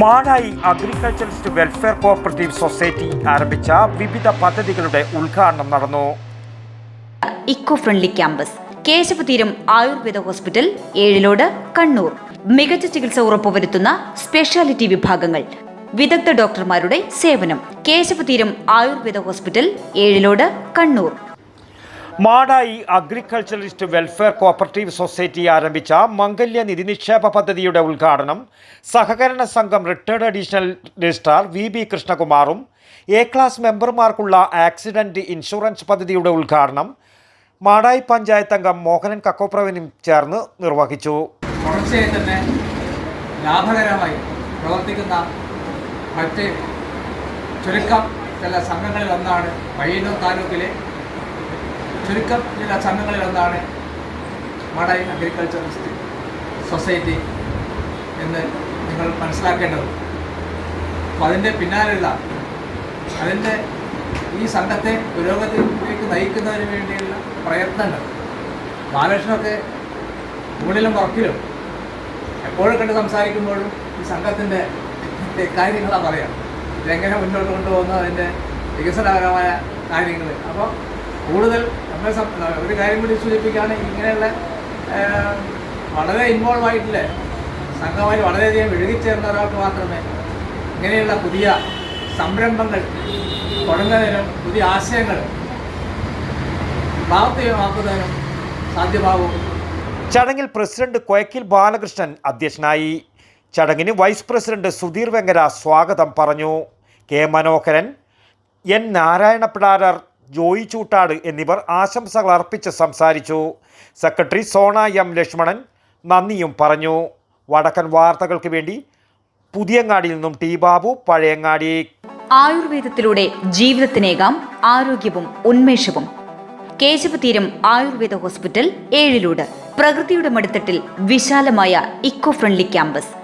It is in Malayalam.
Madayi agriculturist welfare cooperative society ആരംഭിച്ച വിവിധ പദ്ധതികളുടെ ഉദ്ഘാടനം നടന്നു. Eco friendly campus Keshavatheeram Ayurveda hospital Ezhilode Kannur. മികച്ച ചികിത്സ ഉറപ്പുവരുത്തുന്ന സ്പെഷ്യാലിറ്റി വിഭാഗങ്ങൾ. വിദഗ്ധ ഡോക്ടർമാരുടെ സേവനം Keshavatheeram Ayurveda hospital Ezhilode Kannur. Madayi agriculturalist welfare cooperative society ആരംഭിച്ച മംഗല്യ നിധി നിക്ഷേപ പദ്ധതിയുടെ ഉദ്ഘാടനം സഹകരണ സംഘം retired additional registrar V B കൃഷ്ണകുമാറും A class മെമ്പർമാർക്കുള്ള ആക്സിഡന്റ് ഇൻഷുറൻസ് പദ്ധതിയുടെ ഉദ്ഘാടനം മാടായി പഞ്ചായത്ത് അംഗം മോഹനൻ കക്കോപ്രവനും ചേർന്ന് നിർവഹിച്ചു. തന്നെ ലാഭകരമായി പ്രവർത്തിക്കുന്ന മറ്റ് ചുരുക്കം ചില സംഘങ്ങളിൽ ഒന്നാണ് പയ്യന്നൂർ താലൂക്കിലെ ചുരുക്കം ചില സംഘങ്ങളിൽ ഒന്നാണ് മടൈ അഗ്രികൾച്ചറിസ്റ്റ് സൊസൈറ്റി എന്ന് നിങ്ങൾ മനസ്സിലാക്കേണ്ടത് അപ്പോൾ അതിന്റെ പിന്നാലെയുള്ള അതിന്റെ ഈ സംഘത്തെ പുരോഗതിയിലേക്ക് നയിക്കുന്നതിന് വേണ്ടിയുള്ള പ്രയത്നങ്ങൾ ബാലകൃഷ്ണനൊക്കെ മുകളിലും പുറക്കിലും എപ്പോഴും കണ്ട് സംസാരിക്കുമ്പോഴും ഈ സംഘത്തിന്റെ കാര്യങ്ങളാണ് പറയാം ഇതെങ്ങനെ മുന്നോട്ട് കൊണ്ടുപോകുന്നു അതിന്റെ വികസനപരമായ കാര്യങ്ങൾ. അപ്പോൾ കൂടുതൽ നമ്മളെ ഒരു കാര്യം കൂടി സൂചിപ്പിക്കുകയാണ് ഇങ്ങനെയുള്ള വളരെ ഇൻവോൾവ് ആയിട്ടില്ല സംഘമായി വളരെയധികം ഇഴുകിച്ചേർന്ന ഒരാൾക്ക് മാത്രമേ ഇങ്ങനെയുള്ള പുതിയ സംരംഭങ്ങൾ തുടങ്ങുന്നതിനും പുതിയ ആശയങ്ങൾ പ്രാവർത്തികമാക്കുന്നതിനും സാധ്യമാകും. ചടങ്ങിൽ പ്രസിഡന്റ് കൊയക്കിൽ ബാലകൃഷ്ണൻ അധ്യക്ഷനായി. ചടങ്ങിന് വൈസ് പ്രസിഡന്റ് സുധീർ വെങ്കര സ്വാഗതം പറഞ്ഞു. കെ മനോഹരൻ എൻ നാരായണപിടാരർ ജോയി ചൂട്ടാട് എന്നിവർ ആശംസകൾ അർപ്പിച്ച് സംസാരിച്ചു. സെക്രട്ടറി സോണ എം ലക്ഷ്മണൻ നന്ദിയും പറഞ്ഞു. വടക്കൻ വാർത്തകൾക്ക് വേണ്ടി പുതിയങ്ങാടിയിൽ നിന്നും ടി ബാബു പഴയങ്ങാടി. ആയുർവേദത്തിലൂടെ ജീവിതത്തിനേകാം ആരോഗ്യവും ഉന്മേഷവും. കേശവതീരം ആയുർവേദ ഹോസ്പിറ്റൽ ഏഴിലൂട്. പ്രകൃതിയുടെ മടിത്തട്ടിൽ വിശാലമായ ഇക്കോ ഫ്രണ്ട്ലി ക്യാമ്പസ്.